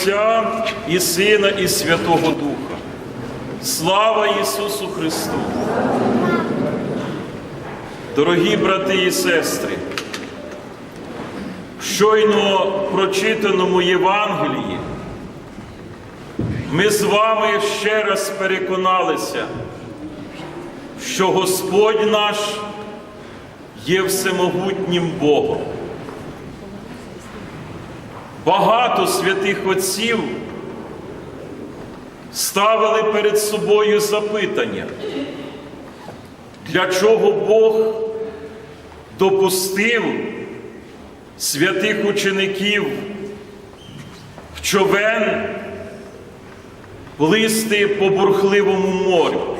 Отця і Сина, і Святого Духа. Слава Ісусу Христу! Дорогі брати і сестри, в щойно прочитаному Євангелії ми з вами ще раз переконалися, що Господь наш є всемогутнім Богом. Багато святих отців ставили перед собою запитання, для чого Бог допустив святих учеників в човен плисти по бурхливому морю.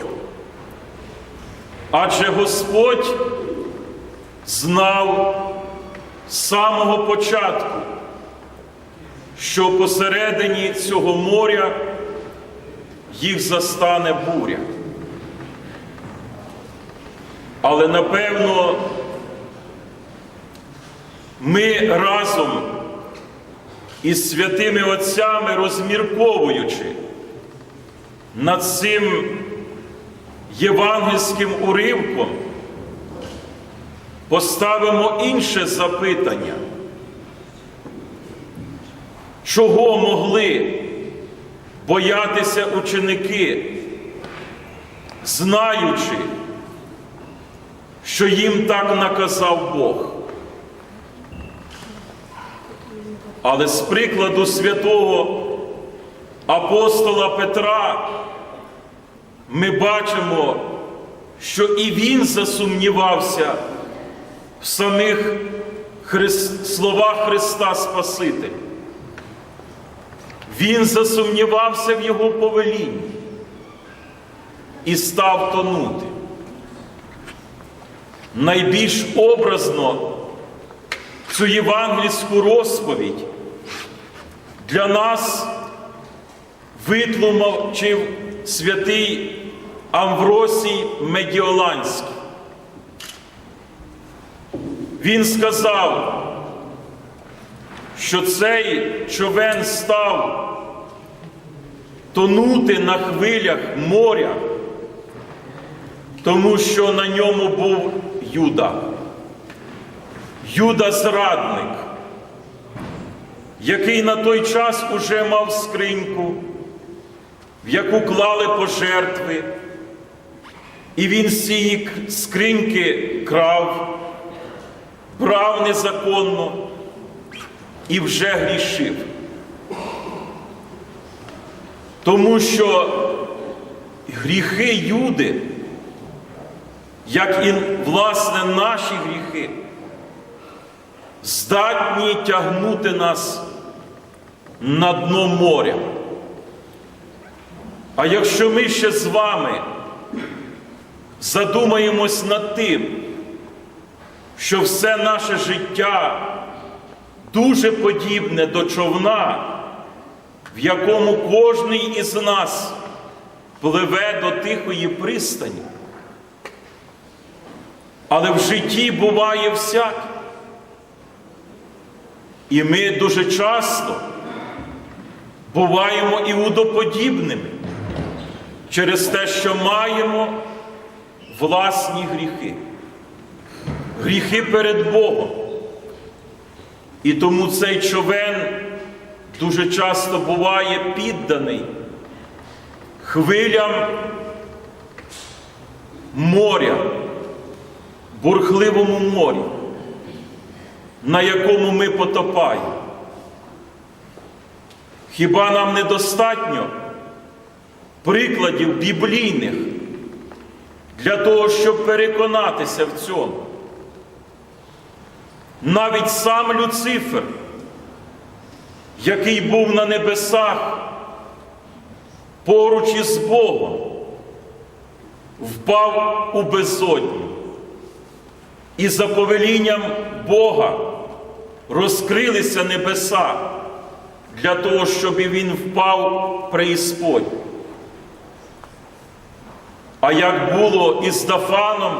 Адже Господь знав з самого початку, що посередині цього моря їх застане буря. Але напевно ми разом із святими Отцями, розмірковуючи над цим євангельським уривком, поставимо інше запитання. Чого могли боятися ученики, знаючи, що їм так наказав Бог? Але з прикладу святого апостола Петра ми бачимо, що і він засумнівався в самих Христ... словах Христа Спасителя. Він засумнівався в Його повелінні і став тонути. Найбільш образно цю євангельську розповідь для нас витлумачив святий Амвросій Медіоланський. Він сказав, що цей човен став тонути на хвилях моря, тому що на ньому був Юда. Юда зрадник, який на той час уже мав скриньку, в яку клали пожертви, і він з цієї скриньки крав, брав незаконно і вже грішив. Тому що гріхи Юди, як і власне наші гріхи, здатні тягнути нас на дно моря. А якщо ми ще з вами задумаємось над тим, що все наше життя дуже подібне до човна, в якому кожний із нас пливе до тихої пристані, але в житті буває всяке. І ми дуже часто буваємо іудоподібними через те, що маємо власні гріхи, гріхи перед Богом. І тому цей човен дуже часто буває підданий хвилям моря, бурхливому морі на якому ми потопаємо. Хіба нам недостатньо прикладів біблійних для того, щоб переконатися в цьому? Навіть сам Люцифер, який був на небесах поруч із Богом, впав у безодню. І за повелінням Бога розкрилися небеса для того, щоб він впав преісподню. А як було із Дафаном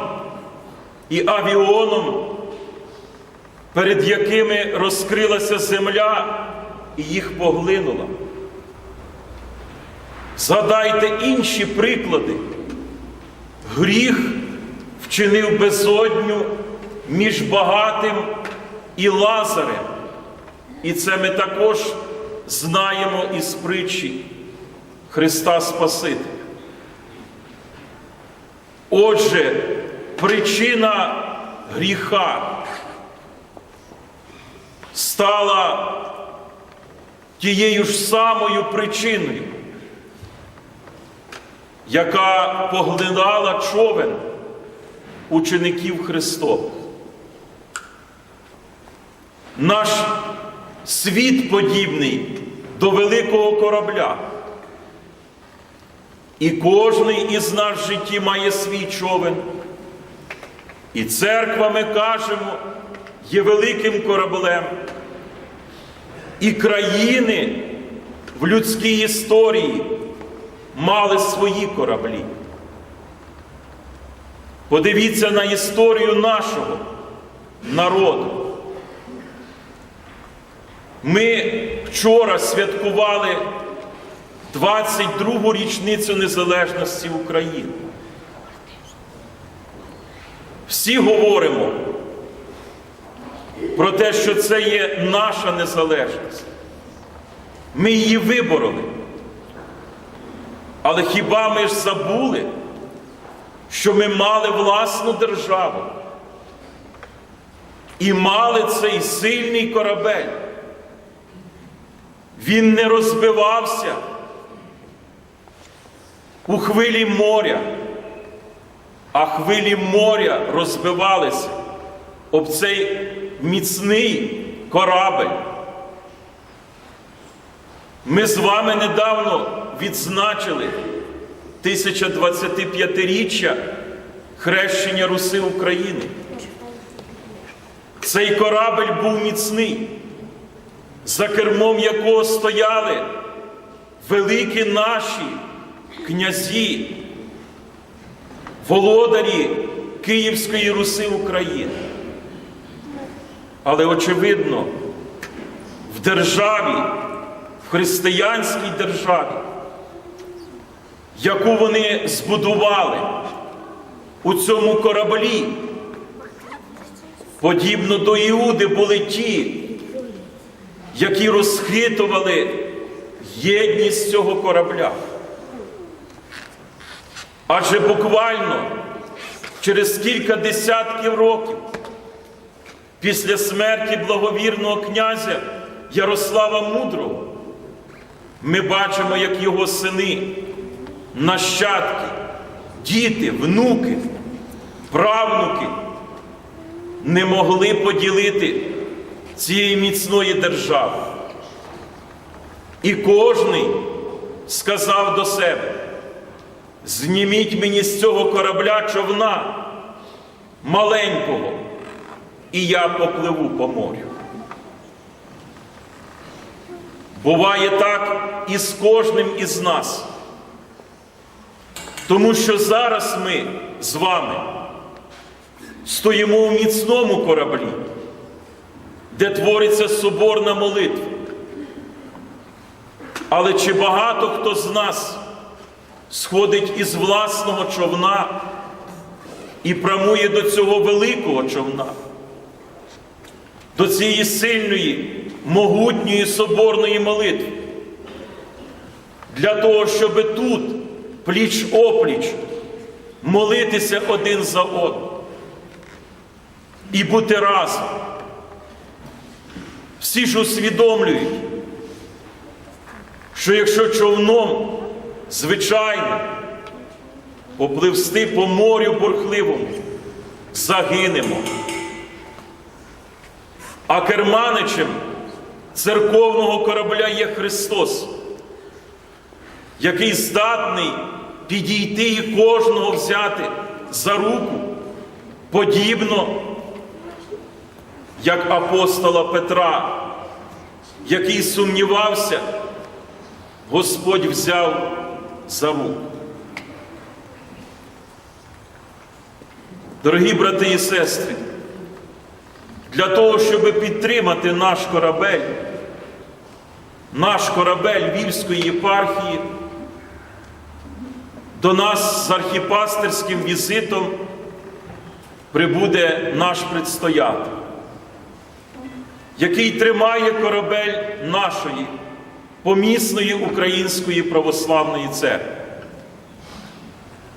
і Авіоном, перед якими розкрилася земля і їх поглинула. Згадайте інші приклади. Гріх вчинив безодню між багатим і Лазарем. І це ми також знаємо із притчі Христа Спасителя. Отже, причина гріха стала тією ж самою причиною, яка поглинала човен учеників Христових. Наш світ подібний до великого корабля. І кожний із нас в житті має свій човен. І церква, ми кажемо, є великим кораблем. І країни в людській історії мали свої кораблі. Подивіться на історію нашого народу. Ми вчора святкували 22-гу річницю незалежності України. Всі говоримо про те, що це є наша незалежність. Ми її вибороли. Але хіба ми ж забули, що ми мали власну державу і мали цей сильний корабель? Він не розбивався у хвилі моря, а хвилі моря розбивалися об цей міцний корабель. Ми з вами недавно відзначили 1025-річчя хрещення Руси України. Цей корабель був міцний, за кермом якого стояли великі наші князі, володарі Київської Руси України. Але очевидно, в державі, в християнській державі, яку вони збудували у цьому кораблі, подібно до Іуди були ті, які розхитували єдність цього корабля. Адже буквально через кілька десятків років після смерті благовірного князя Ярослава Мудрого ми бачимо, як його сини, нащадки, діти, внуки, правнуки не могли поділити цієї міцної держави. І кожний сказав до себе, зніміть мені з цього корабля човна маленького, і я попливу по морю. Буває так і з кожним із нас. Тому що зараз ми з вами стоїмо у міцному кораблі, де твориться соборна молитва. Але чи багато хто з нас сходить із власного човна і прямує до цього великого човна, до цієї сильної, могутньої соборної молитви? Для того, щоб тут, пліч опліч, молитися один за одним і бути разом. Всі ж усвідомлюють, що якщо човном, звичайно, попливсти по морю бурхливому, загинемо. А керманичем церковного корабля є Христос, який здатний підійти і кожного взяти за руку, подібно, як апостола Петра, який сумнівався, Господь взяв за руку. Дорогі брати і сестри, для того, щоб підтримати наш корабель, наш корабель Львівської єпархії до нас з архіпастерським візитом прибуде наш предстоятель, який тримає корабель нашої помісної Української православної церкви.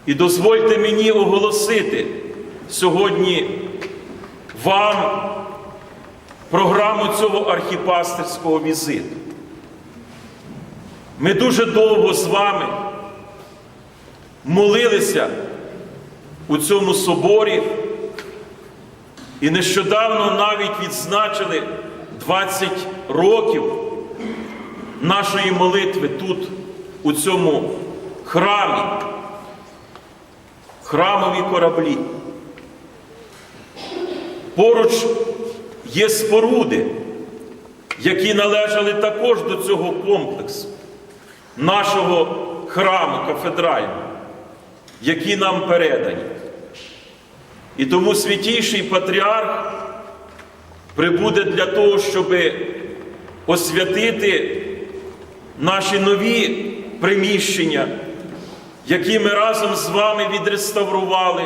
І дозвольте мені оголосити сьогодні вам програму цього архіпастерського візиту. Ми дуже довго з вами молилися у цьому соборі і нещодавно навіть відзначили 20 років нашої молитви тут, у цьому храмі, храмові кораблі. Поруч є споруди, які належали також до цього комплексу, нашого храму кафедрального, які нам передані. І тому святійший патріарх прибуде для того, щоб освятити наші нові приміщення, які ми разом з вами відреставрували,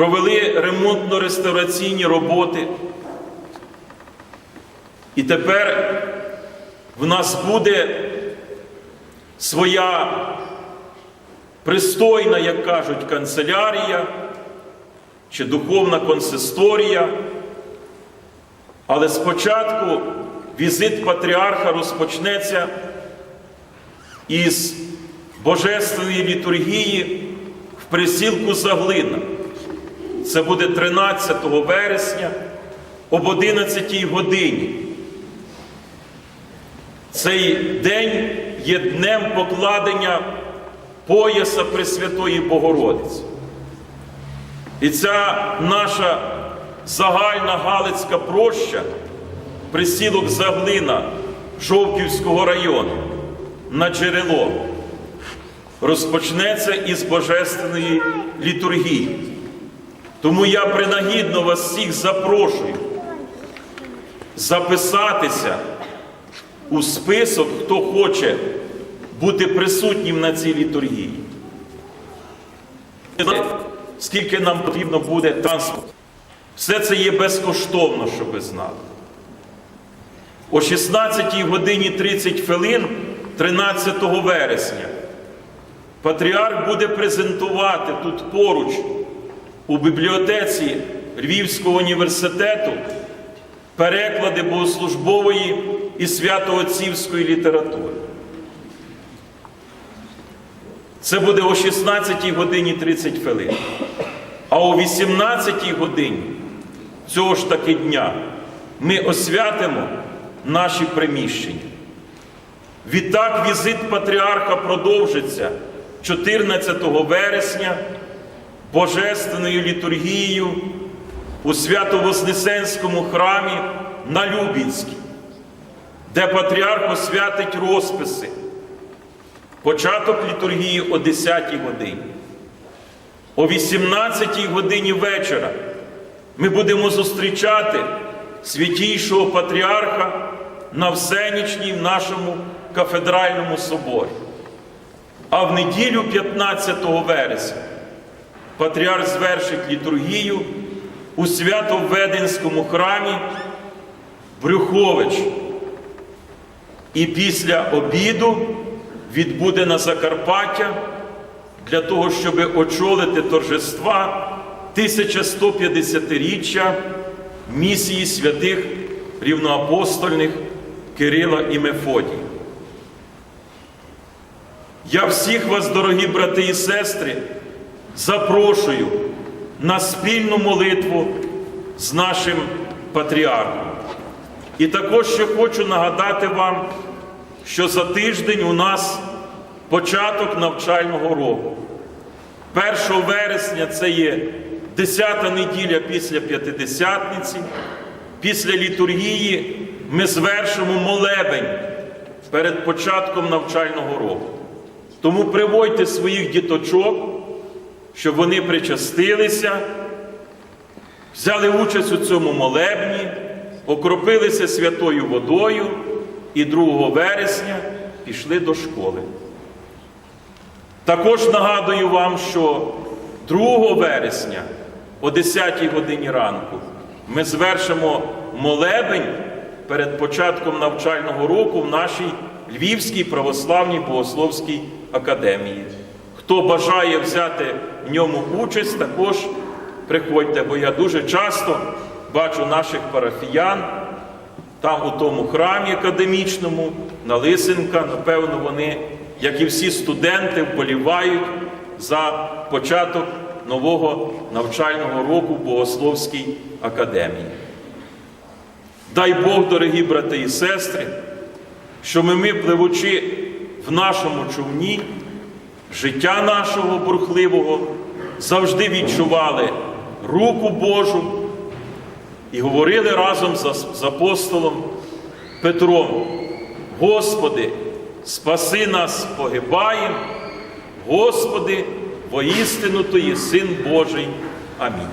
провели ремонтно-реставраційні роботи. І тепер в нас буде своя пристойна, як кажуть, канцелярія чи духовна консисторія. Але спочатку візит патріарха розпочнеться із Божественної літургії в присілку Заглина. Це буде 13 вересня об 11 годині. Цей день є днем покладення пояса Пресвятої Богородиці. І ця наша загальна Галицька проща, присілок Заглина Жовківського району на джерело, розпочнеться із Божественної літургії. Тому я принагідно вас всіх запрошую записатися у список, хто хоче бути присутнім на цій літургії. Скільки нам потрібно буде транспорту. Все це є безкоштовно, щоб ви знали. О 16 годині 30 хвилин 13 вересня патріарх буде презентувати тут поруч у бібліотеці Львівського університету переклади богослужбової і святоотцівської літератури. Це буде о 16 годині 30 хвилин. А о 18 годині цього ж таки дня ми освятимо наші приміщення. Відтак візит патріарха продовжиться 14 вересня Божественною літургією у Свято-Вознесенському храмі на Любінській, де патріарх освятить розписи. Початок літургії о 10-й годині. О 18-й годині вечора ми будемо зустрічати святійшого патріарха на всенічній в нашому кафедральному соборі. А в неділю 15 вересня патріарх звершить літургію у Свято-Веденському храмі Брюхович. І після обіду відбуде на Закарпаття для того, щоб очолити торжества 1150-річчя місії святих рівноапостольних Кирила і Мефодія. Я всіх вас, дорогі брати і сестри, запрошую на спільну молитву з нашим патріархом. І також ще хочу нагадати вам, що за тиждень у нас початок навчального року. 1 вересня це є 10-та неділя після П'ятидесятниці. Після літургії ми звершимо молебень перед початком навчального року. Тому приводьте своїх діточок, щоб вони причастилися, взяли участь у цьому молебні, окропилися святою водою і 2 вересня пішли до школи. Також нагадую вам, що 2 вересня о 10 годині ранку ми звершимо молебень перед початком навчального року в нашій Львівській православній богословській академії. Хто бажає взяти в ньому участь, також приходьте, бо я дуже часто бачу наших парафіян там у тому храмі академічному, на Лисенка, напевно, вони, як і всі студенти, вболівають за початок нового навчального року в Богословській академії. Дай Бог, дорогі брати і сестри, що ми, ми пливучи в нашому човні, життя нашого бурхливого, завжди відчували руку Божу і говорили разом з, апостолом Петром: Господи, спаси нас, погибаєм, Господи, воістину Ти є Син Божий. Амінь.